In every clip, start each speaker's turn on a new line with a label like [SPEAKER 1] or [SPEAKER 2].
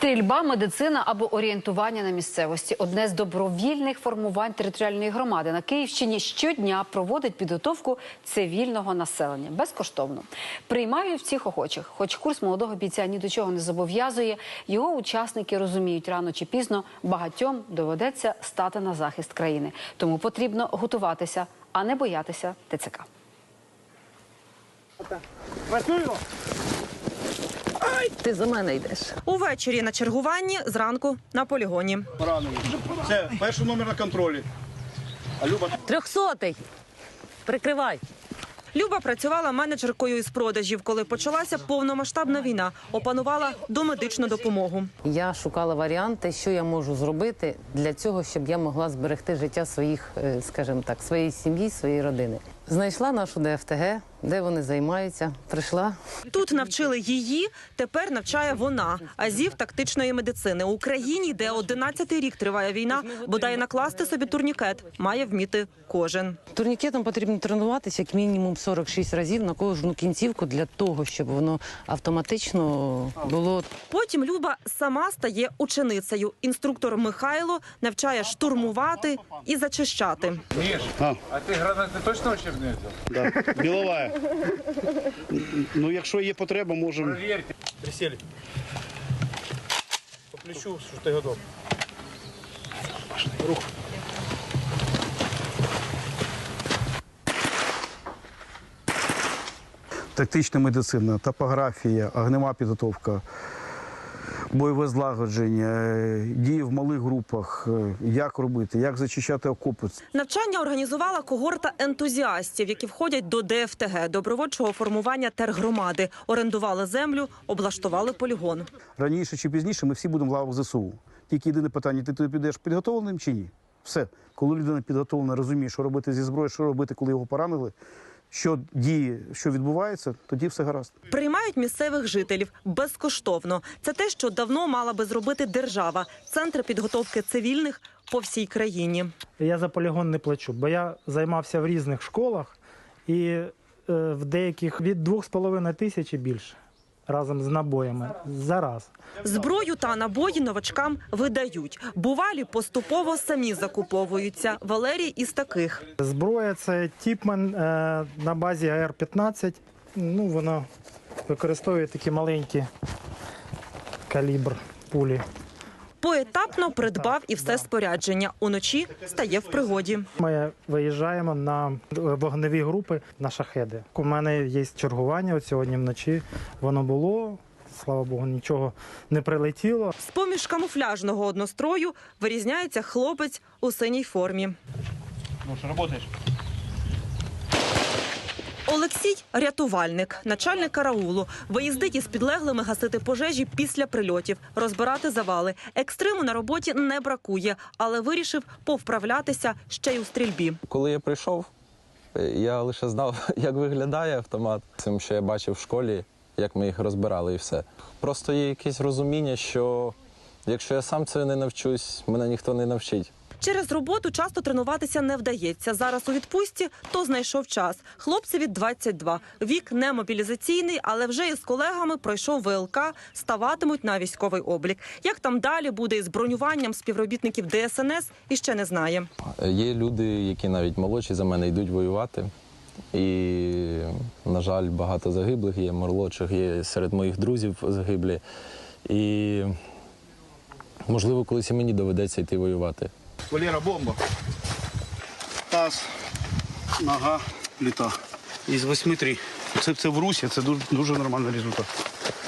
[SPEAKER 1] Стрільба, медицина або орієнтування на місцевості одне з добровільних формувань територіальної громади на Київщині щодня проводить підготовку цивільного населення безкоштовно. Приймають всіх охочих, хоч курс молодого бійця ні до чого не зобов'язує. Його учасники розуміють рано чи пізно багатьом доведеться стати на захист країни. Тому потрібно готуватися, а не боятися ТЦК.
[SPEAKER 2] Ти за мене йдеш.
[SPEAKER 3] Увечері на чергуванні, зранку на полігоні.
[SPEAKER 4] поранені. Це перший номер на контролі. А Люба
[SPEAKER 2] Трьохсотий. Прикривай.
[SPEAKER 3] Люба працювала менеджеркою із продажів, коли почалася повномасштабна війна. Опанувала домедичну допомогу.
[SPEAKER 2] Я шукала варіанти, що я можу зробити для цього, щоб я могла зберегти життя своїх, е, скажімо так, своєї сім'ї, своєї родини. Знайшла нашу ДФТГ, де вони займаються. Прийшла.
[SPEAKER 3] Тут навчили її, тепер навчає вона азів тактичної медицини. У Україні, де 11-й рік триває війна, бодай накласти собі турнікет має вміти кожен.
[SPEAKER 2] Турнікетом потрібно тренуватися як мінімум 46 разів на кожну кінцівку для того, щоб воно автоматично було
[SPEAKER 3] Потім Люба сама стає ученицею. Інструктор Михайло навчає штурмувати і зачищати.
[SPEAKER 5] Миш,
[SPEAKER 4] А.
[SPEAKER 5] а ты гранаты точно учебные взял?
[SPEAKER 4] да. білова. Ну, якщо є потреба, можемо.
[SPEAKER 5] Проверьте.
[SPEAKER 4] Присели. По плечу, що ти готов. Рух. Тактична медицина, топографія, огнева підготовка, бойове злагодження, е, дії в малих групах, е, як робити, як зачищати окопи.
[SPEAKER 3] Навчання організувала когорта ентузіастів, які входять до ДФТГ добровольчого формування тергромади. Орендували землю, облаштували полігон.
[SPEAKER 4] Раніше чи пізніше ми всі будемо в лавах ЗСУ. Тільки єдине питання: ти туди підеш підготовленим чи ні? Все. Коли людина підготовлена, розуміє, що робити зі зброєю, що робити, коли його поранили, що діє, що відбувається, тоді все гаразд.
[SPEAKER 3] Приймають місцевих жителів безкоштовно. Це те, що давно мала би зробити держава. Центр підготовки цивільних по всій країні.
[SPEAKER 6] Я за полігон не плачу, бо я займався в різних школах і е, в деяких від 2,5 тисяч і більше разом з набоями за раз.
[SPEAKER 3] Зброю та набої новачкам видають. Бувалі поступово самі закуповуються. Валерій із таких.
[SPEAKER 6] Зброя це Тіпман е, на базі АР-15. Ну, вона використовує такі маленькі калібр пулі.
[SPEAKER 3] Поетапно придбав і все спорядження. Уночі стає в пригоді.
[SPEAKER 6] Ми виїжджаємо на вогневі групи на шахеди. У мене є чергування. От сьогодні вночі воно було. Слава Богу, нічого не прилетіло.
[SPEAKER 3] З поміж камуфляжного однострою вирізняється хлопець у синій формі.
[SPEAKER 4] Ну що, працюєш?
[SPEAKER 3] Олексій рятувальник, начальник караулу, виїздить із підлеглими гасити пожежі після прильотів, розбирати завали. Екстриму на роботі не бракує, але вирішив повправлятися ще й у стрільбі.
[SPEAKER 7] Коли я прийшов, е, я лише знав, як виглядає автомат. Цим, що я бачив в школі, як ми їх розбирали, і все. Просто є якесь розуміння, що якщо я сам це не навчусь, мене ніхто не навчить.
[SPEAKER 3] Через роботу часто тренуватися не вдається. Зараз у відпустці то знайшов час. Хлопцеві 22. Вік не мобілізаційний, але вже із колегами пройшов ВЛК, ставатимуть на військовий облік. Як там далі буде із бронюванням співробітників ДСНС, іще не знає.
[SPEAKER 7] Є люди, які навіть молодші за мене йдуть воювати. І, на жаль, багато загиблих є, молодших є серед моїх друзів загиблі. І, можливо, колись і мені доведеться йти воювати.
[SPEAKER 4] Валера, бомба. Таз, нога, літа. Із 8-3. Це, це в Русі, це дуже, дуже нормальний результат.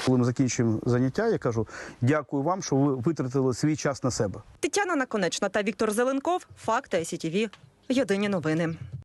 [SPEAKER 4] Коли ми закінчуємо заняття, я кажу, дякую вам, що ви витратили свій час на себе.
[SPEAKER 3] Тетяна Наконечна та Віктор Зеленков. Факти СІТІВІ. Єдині новини.